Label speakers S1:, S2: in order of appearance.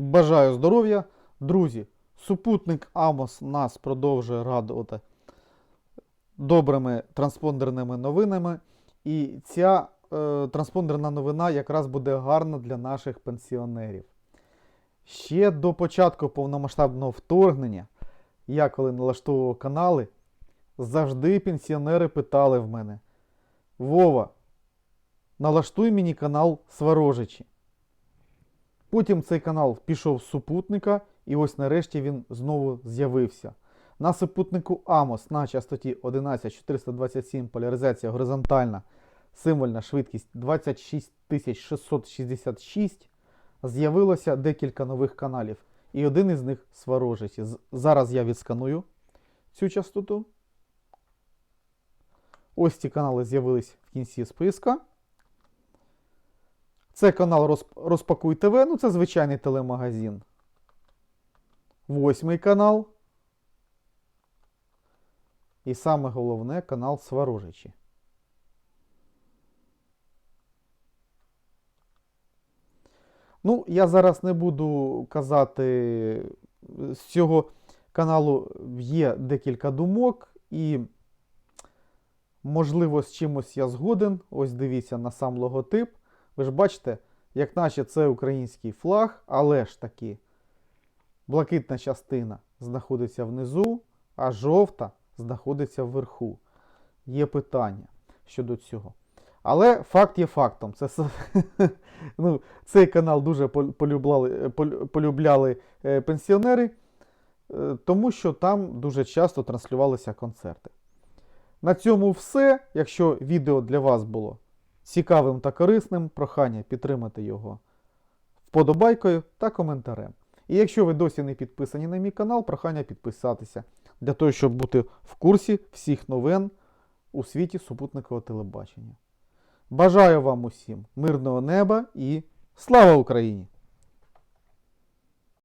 S1: Бажаю здоров'я. Друзі, супутник Амос нас продовжує радувати добрими транспондерними новинами. І ця е, транспондерна новина якраз буде гарна для наших пенсіонерів. Ще до початку повномасштабного вторгнення, я коли налаштовував канали, завжди пенсіонери питали в мене: Вова, налаштуй мені канал Сварожичі. Потім цей канал пішов з супутника, і ось нарешті він знову з'явився. На супутнику Amos на частоті 11427 поляризація горизонтальна, символьна швидкість 26666 з'явилося декілька нових каналів. І один із них Сварожичі. Зараз я відсканую цю частоту. Ось ці канали з'явились в кінці списка. Це канал Розпакуй ТВ, ну це звичайний телемагазин. Восьмий канал. І саме головне канал Сварожичі. Ну, я зараз не буду казати, з цього каналу є декілька думок, і, можливо, з чимось я згоден. Ось дивіться на сам логотип. Ви ж бачите, як наче це український флаг, але ж таки блакитна частина знаходиться внизу, а жовта знаходиться вверху. Є питання щодо цього. Але факт є фактом. Це, ну, цей канал дуже полюбляли, полюбляли е, пенсіонери, е, тому що там дуже часто транслювалися концерти. На цьому все. Якщо відео для вас було цікавим та корисним, прохання підтримати його вподобайкою та коментарем. І якщо ви досі не підписані на мій канал, прохання підписатися для того, щоб бути в курсі всіх новин у світі супутникового телебачення. Бажаю вам усім мирного неба і слава Україні!